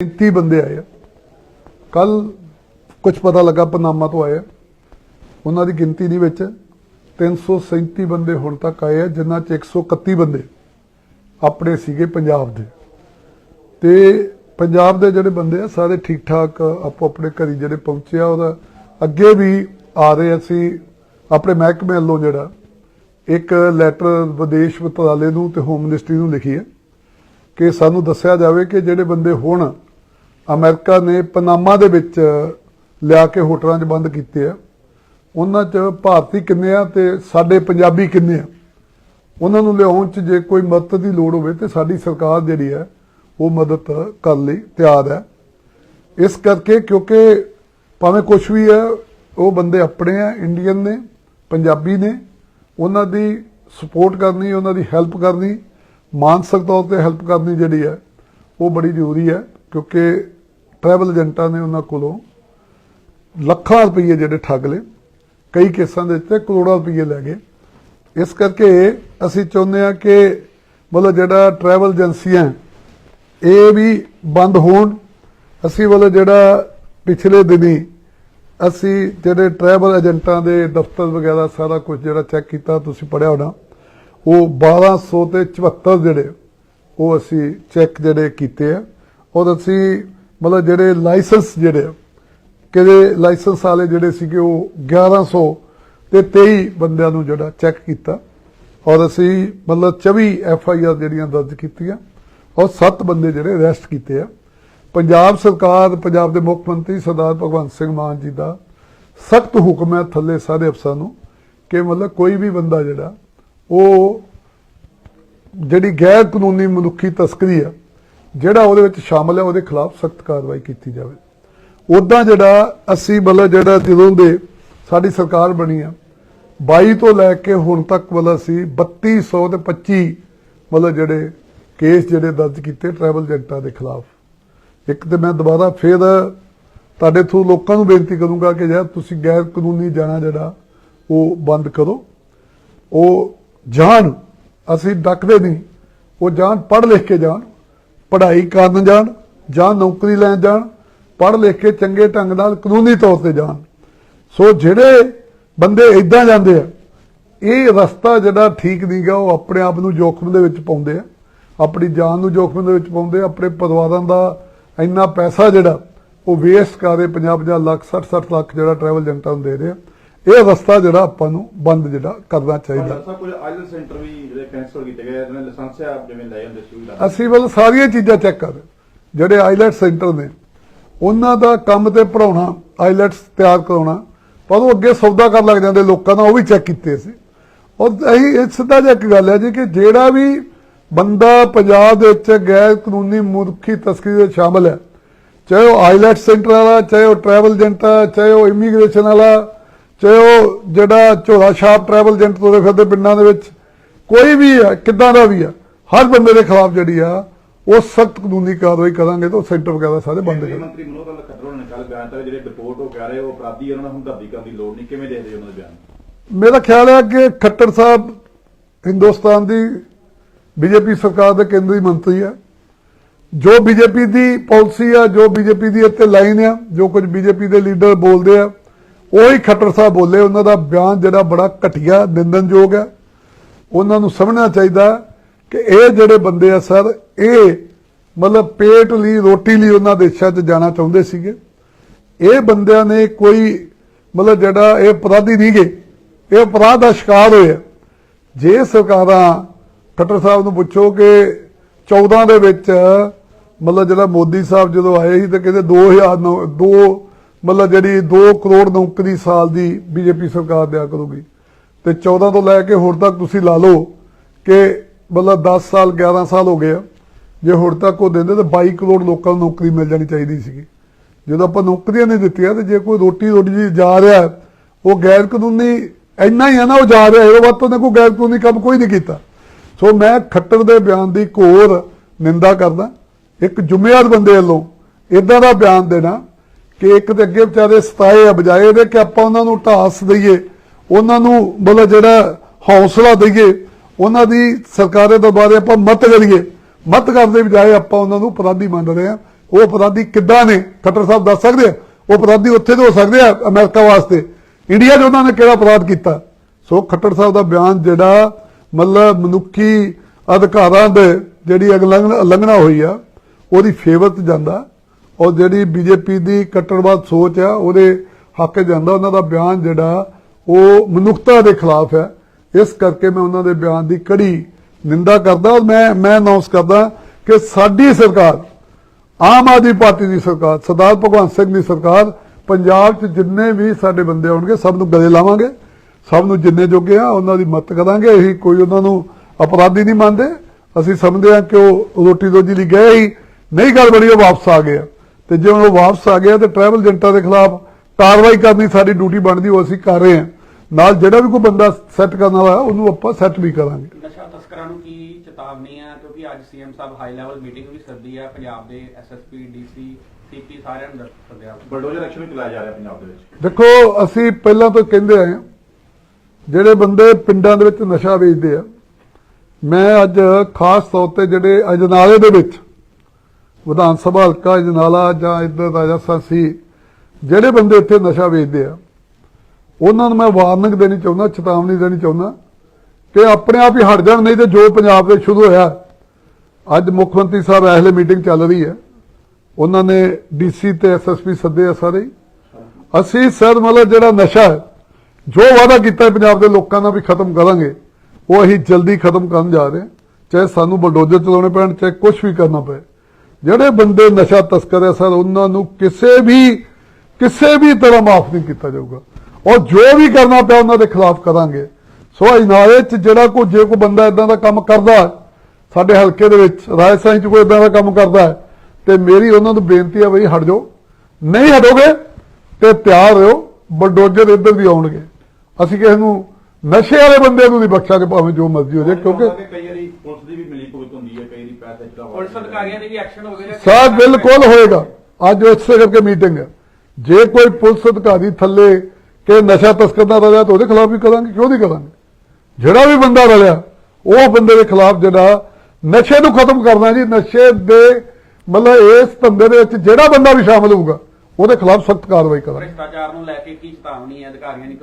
35 ਬੰਦੇ ਆਏ ਆ। ਕੱਲ ਕੁਝ ਪਤਾ ਲੱਗਾ ਪਨਾਮਾ ਤੋਂ ਆਏ ਆ। ਉਹਨਾਂ ਦੀ ਗਿਣਤੀ ਦੇ ਵਿੱਚ 337 ਬੰਦੇ ਹੁਣ ਤੱਕ ਆਏ ਆ, ਜਿਨ੍ਹਾਂ ਚ 131 ਬੰਦੇ ਆਪਣੇ ਸੀਗੇ ਪੰਜਾਬ ਦੇ। ਤੇ ਪੰਜਾਬ ਦੇ ਜਿਹੜੇ ਬੰਦੇ ਆ, ਸਾਰੇ ਠੀਕ ਠਾਕ ਆਪੋ ਆਪਣੇ ਘਰੀ ਜਿਹੜੇ ਪਹੁੰਚੇ ਆ, ਉਹਦਾ ਅੱਗੇ ਵੀ ਆ ਰਹੇ ਅਸੀਂ ਆਪਣੇ ਮਹਿਕਮੇ ਵੱਲੋਂ ਜਿਹੜਾ ਇੱਕ ਲੈਟਰ ਵਿਦੇਸ਼ ਮੰਤਰਾਲੇ ਨੂੰ ਤੇ ਹੋਮ ਮਿਨਿਸਟਰੀ ਨੂੰ ਲਿਖੀ ਹੈ ਕਿ ਸਾਨੂੰ ਦੱਸਿਆ ਜਾਵੇ ਕਿ ਜਿਹੜੇ ਬੰਦੇ ਹੁਣ ਅਮਰੀਕਾ ਨੇ ਪਨਾਮਾ ਦੇ ਵਿੱਚ ਲਿਆ ਕੇ ਹੋਟਲਾਂ 'ਚ ਬੰਦ ਕੀਤੇ ਆ। ਉਹਨਾਂ 'ਚ ਭਾਰਤੀ ਕਿੰਨੇ ਆ ਤੇ ਸਾਡੇ ਪੰਜਾਬੀ ਕਿੰਨੇ ਆ? ਉਹਨਾਂ ਨੂੰ ਲਿਆਉਣ 'ਚ ਜੇ ਕੋਈ ਮਦਦ ਦੀ ਲੋੜ ਹੋਵੇ ਤੇ ਸਾਡੀ ਸਰਕਾਰ ਜਿਹੜੀ ਹੈ, ਉਹ ਮਦਦ ਕਰਨ ਲਈ ਤਿਆਰ ਹੈ। ਇਸ ਕਰਕੇ ਕਿਉਂਕਿ ਭਾਵੇਂ ਕੁਝ ਵੀ ਹੈ, ਉਹ ਬੰਦੇ ਆਪਣੇ ਆ ਇੰਡੀਅਨ ਨੇ, ਪੰਜਾਬੀ ਨੇ, ਉਹਨਾਂ ਦੀ ਸਪੋਰਟ ਕਰਨੀ, ਉਹਨਾਂ ਦੀ ਹੈਲਪ ਕਰਨੀ, ਮਾਨਸਿਕ ਤੌਰ ਤੇ ਹੈਲਪ ਕਰਨੀ ਜਿਹੜੀ ਹੈ, ਉਹ ਬੜੀ ਜ਼ਰੂਰੀ ਹੈ ਕਿਉਂਕਿ ਟਰੈਵਲ ਏਜੰਟਾਂ ਨੇ ਉਹਨਾਂ ਕੋਲੋਂ ਲੱਖਾਂ ਰੁਪਏ ਜਿਹੜੇ ਠੱਗ ਲਏ, ਕਈ ਕੇਸਾਂ ਦੇ ਵਿੱਚ ਕਰੋੜਾਂ ਰੁਪਏ ਲੈ ਗਏ। ਇਸ ਕਰਕੇ ਅਸੀਂ ਚਾਹੁੰਦੇ ਹਾਂ ਕਿ ਮਤਲਬ ਜਿਹੜਾ ਟਰੈਵਲ ਏਜੰਸੀਆਂ ਇਹ ਵੀ ਬੰਦ ਹੋਣ। ਅਸੀਂ ਵੱਲੋਂ ਜਿਹੜਾ ਪਿਛਲੇ ਦਿਨੀ ਅਸੀਂ ਜਿਹੜੇ ਟਰੈਵਲ ਏਜੰਟਾਂ ਦੇ ਦਫ਼ਤਰ ਵਗੈਰਾ ਸਾਰਾ ਕੁਝ ਜਿਹੜਾ ਚੈੱਕ ਕੀਤਾ, ਤੁਸੀਂ ਪੜਿਆ ਹੋਣਾ, ਉਹ 1200 ਤੇ 74 ਜਿਹੜੇ, ਉਹ ਅਸੀਂ ਚੈੱਕ ਜਿਹੜੇ ਕੀਤੇ ਆ। ਔਰ ਅਸੀਂ ਮਤਲਬ ਜਿਹੜੇ ਲਾਇਸੈਂਸ ਜਿਹੜੇ ਆ, ਕਿਹੜੇ ਲਾਇਸੈਂਸ ਵਾਲੇ ਜਿਹੜੇ ਸੀਗੇ ਉਹ 1100 ਤੇ 23 ਬੰਦਿਆਂ ਨੂੰ ਜਿਹੜਾ ਚੈੱਕ ਕੀਤਾ। ਔਰ ਅਸੀਂ ਮਤਲਬ 24 ਐਫ ਆਈ ਆਰ ਜਿਹੜੀਆਂ ਦਰਜ ਕੀਤੀਆਂ ਔਰ 7 ਬੰਦੇ ਜਿਹੜੇ ਅਰੈਸਟ ਕੀਤੇ ਆ। ਪੰਜਾਬ ਸਰਕਾਰ ਪੰਜਾਬ ਦੇ ਮੁੱਖ ਮੰਤਰੀ ਸਰਦਾਰ ਭਗਵੰਤ ਸਿੰਘ ਮਾਨ ਜੀ ਦਾ ਸਖਤ ਹੁਕਮ ਹੈ ਥੱਲੇ ਸਾਰੇ ਅਫਸਰਾਂ ਨੂੰ ਕਿ ਮਤਲਬ ਕੋਈ ਵੀ ਬੰਦਾ ਜਿਹੜਾ ਉਹ ਜਿਹੜੀ ਗੈਰ ਕਾਨੂੰਨੀ ਮਨੁੱਖੀ ਤਸਕਰੀ ਆ ਜਿਹੜਾ ਉਹਦੇ ਵਿੱਚ ਸ਼ਾਮਲ ਹੈ, ਉਹਦੇ ਖਿਲਾਫ ਸਖਤ ਕਾਰਵਾਈ ਕੀਤੀ ਜਾਵੇ। ਉਦਾਂ ਜਿਹੜਾ ਅਸੀਂ ਮਤਲਬ ਜਿਹੜਾ ਜਦੋਂ ਦੇ ਸਾਡੀ ਸਰਕਾਰ ਬਣੀ ਆ 22 ਤੋਂ ਲੈ ਕੇ ਹੁਣ ਤੱਕ ਮਤਲਬ ਅਸੀਂ 3200 ਤੇ 25 ਮਤਲਬ ਜਿਹੜੇ ਕੇਸ ਜਿਹੜੇ ਦਰਜ ਕੀਤੇ ਟਰੈਵਲ ਏਜੰਟਾਂ ਦੇ ਖਿਲਾਫ। ਇੱਕ ਤੇ ਮੈਂ ਦੁਬਾਰਾ ਫੇਰ ਤੁਹਾਡੇ ਥਰੂ ਲੋਕਾਂ ਨੂੰ ਬੇਨਤੀ ਕਰੂੰਗਾ ਕਿ ਯਾਰ ਤੁਸੀਂ ਗੈਰ ਕਾਨੂੰਨੀ ਜਾਣਾ ਜਿਹੜਾ, ਉਹ ਬੰਦ ਕਰੋ। ਉਹ ਜਾਣ, ਅਸੀਂ ਡੱਕਦੇ ਨਹੀਂ। ਉਹ ਜਾਣ, ਪੜ੍ਹ ਲਿਖ ਕੇ ਜਾਣ। ਪੜ੍ਹਾਈ ਕਰਨ ਜਾਣ ਜਾਂ ਨੌਕਰੀ ਲੈਣ ਜਾਣ, ਪੜ੍ਹ ਲਿਖ ਕੇ ਚੰਗੇ ਢੰਗ ਨਾਲ ਕਾਨੂੰਨੀ ਤੌਰ ਤੇ ਜਾਣ। ਸੋ ਜਿਹੜੇ ਬੰਦੇ ਇਦਾਂ ਜਾਂਦੇ ਆ, ਇਹ ਰਸਤਾ ਜਿਹੜਾ ਠੀਕ ਨਹੀਂ ਗਾ, ਉਹ ਆਪਣੇ ਆਪ ਨੂੰ ਜੋਖਮ ਦੇ ਵਿੱਚ ਪਾਉਂਦੇ ਆ। ਆਪਣੀ ਜਾਨ ਨੂੰ ਜੋਖਮ ਦੇ ਵਿੱਚ ਪਾਉਂਦੇ ਆਪਣੇ ਪਰਿਵਾਰਾਂ ਦਾ ਇੰਨਾ ਪੈਸਾ ਜਿਹੜਾ, ਉਹ ਵੇਸਟ ਕਰ ਰਹੇ 50-50 ਲੱਖ 60-60 ਲੱਖ ਜਿਹੜਾ ਟਰੈਵਲ ਏਜੰਟਾਂ ਨੂੰ ਦੇ ਰਹੇ ਆ। ਇਹ ਰਸਤਾ ਜਿਹੜਾ ਆਪਾਂ ਨੂੰ ਬੰਦ ਜਿਹੜਾ ਕਰਨਾ ਚਾਹੀਦਾ। ਸਭ ਕੁਝ ਆਈਲੈਂਡ ਸੈਂਟਰ ਵੀ ਜਿਹੜੇ ਕੈਂਸਲ ਕੀਤੇ ਗਏ ਇਹਨਾਂ ਲਾਇਸੈਂਸ ਆ ਜਿਵੇਂ ਲੈ ਜਾਂਦੇ ਸੁਵਿਧਾ ਅਸੀਂ ਵੱਲ ਸਾਰੀਆਂ ਚੀਜ਼ਾਂ ਚੈੱਕ ਕਰ। ਜਿਹੜੇ ਆਈਲੈਟ ਸੈਂਟਰ ਨੇ ਉਹਨਾਂ ਦਾ ਕੰਮ ਤੇ ਪੜਾਉਣਾ ਆਈਲੈਟਸ ਤਿਆਰ ਕਰਾਉਣਾ ਪਰ ਉਹ ਅੱਗੇ ਸੌਦਾ ਕਰਨ ਲੱਗ ਜਾਂਦੇ ਲੋਕਾਂ ਦਾ ਉਹ ਵੀ ਚੈੱਕ ਕੀਤੇ ਸੀ। ਔਰ ਅਸੀਂ ਇਹ ਸਿੱਧਾ ਜਿਹਾ ਇੱਕ ਗੱਲ ਹੈ ਜੀ ਕਿ ਜਿਹੜਾ ਵੀ ਬੰਦਾ ਪੰਜਾਬ ਦੇ ਵਿੱਚ ਗੈਰ ਕਾਨੂੰਨੀ ਮੁਰਖੀ ਤਸਕਰੀ ਦੇ ਸ਼ਾਮਲ ਹੈ ਚਾਹੇ ਉਹ ਆਈਲੈਟ ਸੈਂਟਰ ਵਾਲਾ ਚਾਹੇ ਉਹ ਟਰੈਵਲ ਏਜੰਟ ਆ ਚਾਹੇ ਉਹ ਇਮੀਗ੍ਰੇਸ਼ਨ ਵਾਲਾ ਚਾਹੇ ਉਹ ਜਿਹੜਾ ਝੋਲਾ ਛਾਪ ਟਰੈਵਲ ਏਜੰਟ ਤੁਰੇ ਫਿਰਦੇ ਪਿੰਡਾਂ ਦੇ ਵਿੱਚ ਕੋਈ ਵੀ ਆ ਕਿੱਦਾਂ ਦਾ ਵੀ ਆ ਹਰ ਬੰਦੇ ਦੇ ਖਿਲਾਫ ਜਿਹੜੀ ਆ ਉਹ ਸਖਤ ਕਾਨੂੰਨੀ ਕਾਰਵਾਈ ਕਰਾਂਗੇ ਤਾਂ ਸੈਂਟਰ ਵਗੈਰਾ ਸਾਰੇ ਬੰਦ ਕਰਾਂਗੇ। ਮੰਤਰੀ ਮਨੋਹਰ ਲਾਲ ਖੱਟਰ ਨੇ ਕੱਲ ਬਿਆਨ ਦਿੱਤਾ ਜਿਹੜੇ ਡਿਪੋਰਟ ਹੋ ਕੇ ਆ ਰਹੇ ਉਹ ਅਪਰਾਧੀ ਉਹਨਾਂ ਨੂੰ ਹਮਦਰਦੀ ਕਰਨ ਦੀ ਲੋੜ ਨਹੀਂ। ਕਿਵੇਂ ਦੇਖਦੇ ਹੋ ਉਹਨਾਂ ਦੇ ਬਿਆਨ? ਮੇਰਾ ਖਿਆਲ ਹੈ ਕਿ ਖੱਟਰ ਸਾਹਿਬ ਹਿੰਦੁਸਤਾਨ ਦੀ ਬੀਜੇਪੀ ਸਰਕਾਰ ਦੇ ਕੇਂਦਰੀ ਮੰਤਰੀ ਹੈ। ਜੋ ਬੀਜੇਪੀ ਦੀ ਪਾਲਿਸੀ ਆ ਜੋ ਬੀਜੇਪੀ ਦੀ ਇੱਥੇ ਲਾਈਨ ਆ ਜੋ ਕੁਝ ਬੀਜੇਪੀ ਦੇ ਲੀਡਰ ਬੋਲਦੇ ਆ ਉਹੀ ਖੱਟਰ ਸਾਹਿਬ ਬੋਲੇ, ਉਹਨਾਂ ਦਾ ਬਿਆਨ ਜਿਹੜਾ ਬੜਾ ਘਟੀਆ ਨਿੰਦਨਯੋਗ ਹੈ। ਉਹਨਾਂ ਨੂੰ ਸਮਝਣਾ ਚਾਹੀਦਾ ਕਿ ਇਹ ਜਿਹੜੇ ਬੰਦੇ ਆ ਸਰ, ਇਹ ਮਤਲਬ ਪੇਟ ਲਈ, ਰੋਟੀ ਲਈ ਉਹਨਾਂ ਦੇਸ਼ਾਂ 'ਚ ਜਾਣਾ ਚਾਹੁੰਦੇ ਸੀਗੇ। ਇਹ ਬੰਦਿਆਂ ਨੇ ਕੋਈ ਮਤਲਬ ਜਿਹੜਾ ਇਹ ਅਪਰਾਧੀ ਨਹੀਂ ਗਏ ਇਹ ਅਪਰਾਧ ਦਾ ਸ਼ਿਕਾਰ ਹੋਏ ਜੇ ਸਰਕਾਰਾਂ ਖੱਟਰ ਸਾਹਿਬ ਨੂੰ ਪੁੱਛੋ ਕਿ 14 ਦੇ ਵਿੱਚ ਮਤਲਬ ਜਿਹੜਾ ਮੋਦੀ ਸਾਹਿਬ ਜਦੋਂ ਆਏ ਸੀ ਤਾਂ ਕਹਿੰਦੇ 2000 ਨੌ- ਦੋ ਮਤਲਬ ਜਿਹੜੀ 2 ਕਰੋੜ ਨੌਕਰੀ ਸਾਲ ਦੀ ਬੀਜੇਪੀ ਸਰਕਾਰ ਦਿਆ ਕਰੂਗੀ। ਤੇ 14 ਤੋਂ ਲੈ ਕੇ ਹੁਣ ਤੱਕ ਤੁਸੀਂ ਲਾ ਲਓ ਕਿ ਮਤਲਬ 10 ਸਾਲ 11 ਸਾਲ ਹੋ ਗਏ ਆ। ਜੇ ਹੁਣ ਤੱਕ ਉਹ ਦਿੰਦੇ ਤਾਂ 22 ਕਰੋੜ ਲੋਕਾਂ ਨੂੰ ਨੌਕਰੀ ਮਿਲ ਜਾਣੀ ਚਾਹੀਦੀ ਸੀਗੀ। ਜਦੋਂ ਆਪਾਂ ਨੌਕਰੀਆਂ ਨਹੀਂ ਦਿੱਤੀਆਂ ਤੇ ਜੇ ਕੋਈ ਰੋਟੀ ਰੋਟੀ ਜੀ ਜਾ ਰਿਹਾ, ਉਹ ਗੈਰ ਕਾਨੂੰਨੀ ਇੰਨਾ ਹੀ ਹੈ ਨਾ ਉਹ ਜਾ ਰਿਹਾ ਹੈ ਵੱਧ ਤੋਂ ਉਹਨੇ ਕੋਈ ਗੈਰ ਕਾਨੂੰਨੀ ਕੰਮ ਕੋਈ ਨਹੀਂ ਕੀਤਾ। ਸੋ ਮੈਂ ਖੱਟਰ ਦੇ ਬਿਆਨ ਦੀ ਘੋਰ ਨਿੰਦਾ ਕਰਦਾ। ਇੱਕ ਜ਼ਿੰਮੇਵਾਰ ਬੰਦੇ ਵੱਲੋਂ ਇਦਾਂ ਦਾ ਬਿਆਨ ਦੇਣਾ ਕਿ ਇੱਕ ਤੇ ਅੱਗੇ ਵਿਚਾਰੇ ਸਤਾਏ ਆ, ਬਜਾਏ ਇਹਦੇ ਕਿ ਆਪਾਂ ਉਹਨਾਂ ਨੂੰ ਢਾਸ ਦਈਏ, ਉਹਨਾਂ ਨੂੰ ਮਤਲਬ ਜਿਹੜਾ ਹੌਸਲਾ ਦਈਏ, ਉਹਨਾਂ ਦੀ ਸਰਕਾਰੇ ਦਰਬਾਰੇ ਆਪਾਂ ਮਤ ਕਰੀਏ ਮਤ ਕਰਨ ਦੇ ਬਜਾਏ ਆਪਾਂ ਉਹਨਾਂ ਨੂੰ ਅਪਰਾਧੀ ਮੰਨ ਰਹੇ ਹਾਂ ਉਹ ਅਪਰਾਧੀ ਕਿੱਦਾਂ ਨੇ? ਖੱਟਰ ਸਾਹਿਬ ਦੱਸ ਸਕਦੇ ਆ? ਉਹ ਅਪਰਾਧੀ ਉੱਥੇ ਦੇ ਹੋ ਸਕਦੇ ਆ, ਅਮਰੀਕਾ ਵਾਸਤੇ? ਇੰਡੀਆ 'ਚ ਉਹਨਾਂ ਨੇ ਕਿਹੜਾ ਅਪਰਾਧ ਕੀਤਾ? ਸੋ ਖੱਟਰ ਸਾਹਿਬ ਦਾ ਬਿਆਨ ਜਿਹੜਾ ਮਤਲਬ ਮਨੁੱਖੀ ਅਧਿਕਾਰਾਂ ਦੇ ਜਿਹੜੀ ਉਲੰਘਣਾ ਉਲੰਘਣਾ ਹੋਈ ਆ, ਉਹਦੀ ਫੇਵਰ 'ਚ ਜਾਂਦਾ। ਔਰ ਜਿਹੜੀ ਬੀਜੇਪੀ ਦੀ ਕੱਟੜਵਾਦ ਸੋਚ ਆ, ਉਹਦੇ ਹੱਕ ਜਾਂਦਾ। ਉਹਨਾਂ ਦਾ ਬਿਆਨ ਜਿਹੜਾ, ਉਹ ਮਨੁੱਖਤਾ ਦੇ ਖਿਲਾਫ ਹੈ। ਇਸ ਕਰਕੇ ਮੈਂ ਉਹਨਾਂ ਦੇ ਬਿਆਨ ਦੀ ਕੜੀ ਨਿੰਦਾ ਕਰਦਾ ਔਰ ਮੈਂ ਮੈਂ ਅਨਾਉਂਸ ਕਰਦਾ ਕਿ ਸਾਡੀ ਸਰਕਾਰ, ਆਮ ਆਦਮੀ ਪਾਰਟੀ ਦੀ ਸਰਕਾਰ, ਸਰਦਾਰ ਭਗਵੰਤ ਸਿੰਘ ਦੀ ਸਰਕਾਰ, ਪੰਜਾਬ 'ਚ ਜਿੰਨੇ ਵੀ ਸਾਡੇ ਬੰਦੇ ਆਉਣਗੇ, ਸਭ ਨੂੰ ਗਲੇ ਲਾਵਾਂਗੇ। ਸਭ ਨੂੰ ਜਿੰਨੇ ਜੋਗੇ ਆ, ਉਹਨਾਂ ਦੀ ਮਦਦ ਕਰਾਂਗੇ। ਅਸੀਂ ਕੋਈ ਉਹਨਾਂ ਨੂੰ ਅਪਰਾਧੀ ਨਹੀਂ ਮੰਨਦੇ। ਅਸੀਂ ਸਮਝਦੇ ਹਾਂ ਕਿ ਉਹ ਰੋਟੀ ਰੋਜੀ ਲਈ ਗਏ ਹੀ ਨਹੀਂ, ਗੱਲ ਬਣੀ ਉਹ ਵਾਪਸ ਆ ਗਏ ਆ। ਤੇ ਜੇ ਉਹ ਵਾਪਸ ਆ ਗਿਆ ਤੇ ਟਰੈਵਲ ਏਜੰਟਾਂ ਦੇ ਖਿਲਾਫ ਕਾਰਵਾਈ ਕਰਨੀ ਸਾਡੀ ਡਿਊਟੀ ਬਣਦੀ ਉਹ ਅਸੀਂ ਕਰ ਰਹੇ ਹਾਂ। ਨਾਲ ਜਿਹੜਾ ਵੀ ਕੋਈ ਬੰਦਾ ਸੈੱਟ ਕਰਨ ਵਾਲਾ ਉਹਨੂੰ ਆਪਾਂ ਸੈੱਟ ਵੀ ਕਰਾਂਗੇ। ਨਸ਼ਾ ਤਸਕਰਾਂ ਨੂੰ ਕੀ ਚੇਤਾਵਨੀ ਹੈ ਕਿਉਂਕਿ ਅੱਜ ਸੀਐਮ ਸਾਹਿਬ ਹਾਈ ਲੈਵਲ ਮੀਟਿੰਗ ਵੀ ਸੱਦੀ ਹੈ ਪੰਜਾਬ ਦੇ ਐਸਐਸਪੀ ਡੀਸੀ ਸੀਪੀ ਸਾਰਿਆਂ ਨੂੰ ਸੱਦਿਆ ਬਲਡੋਜ਼ਰ ਐਕਸ਼ਨ ਵੀ ਚਲਾਇਆ ਜਾ ਰਿਹਾ ਪੰਜਾਬ ਦੇ ਵਿੱਚ। ਦੇਖੋ ਅਸੀਂ ਪਹਿਲਾਂ ਤੋਂ ਕਹਿੰਦੇ ਆਏ ਹਾਂ ਜਿਹੜੇ ਬੰਦੇ ਪਿੰਡਾਂ ਦੇ ਵਿੱਚ ਨਸ਼ਾ ਵੇਚਦੇ ਆ ਮੈਂ ਅੱਜ ਖਾਸ ਤੌਰ ਤੇ ਜਿਹੜੇ ਅਜਨਾਲੇ ਦੇ ਵਿੱਚ ਵਿਧਾਨ ਸਭਾ ਹਲਕਾ ਅਜਨਾਲਾ ਜਾਂ ਇੱਧਰ ਰਾਜਸਥਾਨ ਸੀ, ਜਿਹੜੇ ਬੰਦੇ ਇੱਥੇ ਨਸ਼ਾ ਵੇਚਦੇ ਆ, ਉਹਨਾਂ ਨੂੰ ਮੈਂ ਵਾਰਨਿੰਗ ਦੇਣੀ ਚਾਹੁੰਦਾ, ਚੇਤਾਵਨੀ ਦੇਣੀ ਚਾਹੁੰਦਾ ਕਿ ਆਪਣੇ ਆਪ ਹੀ ਹਟ ਜਾਣ, ਨਹੀਂ ਤੇ ਜੋ ਪੰਜਾਬ ਦੇ ਸ਼ੁਰੂ ਹੋਇਆ, ਅੱਜ ਮੁੱਖ ਮੰਤਰੀ ਸਾਹਿਬ ਐਸਲੇ ਮੀਟਿੰਗ ਚੱਲ ਰਹੀ ਹੈ। ਉਹਨਾਂ ਨੇ ਡੀਸੀ ਤੇ ਐਸਐਸਪੀ ਸੱਦੇ ਆ ਸਾਰੇ। ਹੀ। ਅਸੀਂ ਸਰ ਮਤਲਬ ਜਿਹੜਾ ਨਸ਼ਾ ਜੋ ਵਾਅਦਾ ਕੀਤਾ ਪੰਜਾਬ ਦੇ ਲੋਕਾਂ ਨਾਲ ਵੀ ਖਤਮ ਕਰਾਂਗੇ, ਉਹ ਅਸੀਂ ਜਲਦੀ ਖਤਮ ਕਰਨ ਜਾ ਰਹੇ ਹਾਂ। ਚਾਹੇ ਸਾਨੂੰ ਬਲਡੋਜ਼ਰ ਚਲਾਉਣੇ ਪੈਣ, ਚਾਹੇ ਕੁਝ ਵੀ ਕਰਨਾ ਪਏ। ਜਿਹੜੇ ਬੰਦੇ ਨਸ਼ਾ ਤਸਕਰ ਹੈ ਸਰ, ਉਹਨਾਂ ਨੂੰ ਕਿਸੇ ਵੀ ਕਿਸੇ ਵੀ ਤਰ੍ਹਾਂ ਮਾਫ ਨਹੀਂ ਕੀਤਾ ਜਾਊਗਾ। ਔਰ ਜੋ ਵੀ ਕਰਨਾ ਪਿਆ ਉਹਨਾਂ ਦੇ ਖਿਲਾਫ ਕਰਾਂਗੇ। ਸੋ ਇਨਾਰੇ ਚ ਜਿਹੜਾ ਕੋਈ, ਜੇ ਕੋਈ ਬੰਦਾ ਇਦਾਂ ਦਾ ਕੰਮ ਕਰਦਾ ਸਾਡੇ ਹਲਕੇ ਦੇ ਵਿੱਚ, ਰਾਜਸਥਾਨ ਚ ਕੋਈ ਇਦਾਂ ਦਾ ਕੰਮ ਕਰਦਾ ਹੈ, ਤੇ ਮੇਰੀ ਉਹਨਾਂ ਨੂੰ ਬੇਨਤੀ ਹੈ ਬਈ ਹਟ ਜਾਓ। ਨਹੀਂ ਹਟੋਗੇ, ਤੇ ਤਿਆਰ ਰਹੋ, ਬਲਡੋਜ਼ਰ ਇੱਧਰ ਵੀ ਆਉਣਗੇ। ਅਸੀਂ ਕਿਸੇ ਨੂੰ ਨਸ਼ੇ ਵਾਲੇ ਬੰਦੇ ਨੂੰ ਨਹੀਂ ਬਖਸ਼ਾਂਗੇ ਭਾਵੇਂ ਜੋ ਮਰਜ਼ੀ ਹੋ ਜਾਏ ਕਿਉਂਕਿ ਕਈ ਵਾਰੀ ਪੁਲਿਸ ਦੀ ਵੀ ਮਿਲੀ ਭੁਗਤ ਹੁੰਦੀ ਹੈ ਕਈ ਵਾਰੀ ਪੈਸੇ ਚੜਾ ਪੁਲਿਸ ਅਧਿਕਾਰੀਆਂ ਦੇ ਵੀ ਐਕਸ਼ਨ ਹੋਵੇਗਾ ਸਰ ਬਿਲਕੁਲ ਹੋਏਗਾ। ਅੱਜ ਇਸੇ ਕਰਕੇ ਮੀਟਿੰਗ ਹੈ। ਜੇ ਕੋਈ ਪੁਲਿਸ ਅਧਿਕਾਰੀ ਥੱਲੇ ਕਿ ਨਸ਼ਾ ਤਸਕਰ ਦਾ ਰਲਿਆ ਤਾਂ ਉਹਦੇ ਖਿਲਾਫ ਵੀ ਕਰਾਂਗੇ ਕਿਉਂ ਨਹੀਂ ਕਰਾਂਗੇ? ਜਿਹੜਾ ਵੀ ਬੰਦਾ ਰਲਿਆ ਉਹ ਬੰਦੇ ਦੇ ਖਿਲਾਫ ਜਿਹੜਾ ਨਸ਼ੇ ਨੂੰ ਖਤਮ ਕਰਨਾ ਜੀ ਨਸ਼ੇ ਦੇ ਮਤਲਬ ਇਸ ਧੰਦੇ ਦੇ ਵਿੱਚ ਜਿਹੜਾ ਬੰਦਾ ਵੀ ਸ਼ਾਮਲ ਹੋਊਗਾ ਉਹਦੇ ਖਿਲਾਫ ਸਖਤ ਕਾਰਵਾਈ ਕਰਾਂਗੇ। ਭ੍ਰਿਸ਼ਟਾਚਾਰ ਨੂੰ ਲੈ ਕੇ ਕੀ ਚੇਤਾਵਨੀ ਹੈ ਅਧਿਕਾਰੀਆਂ ਦੀ?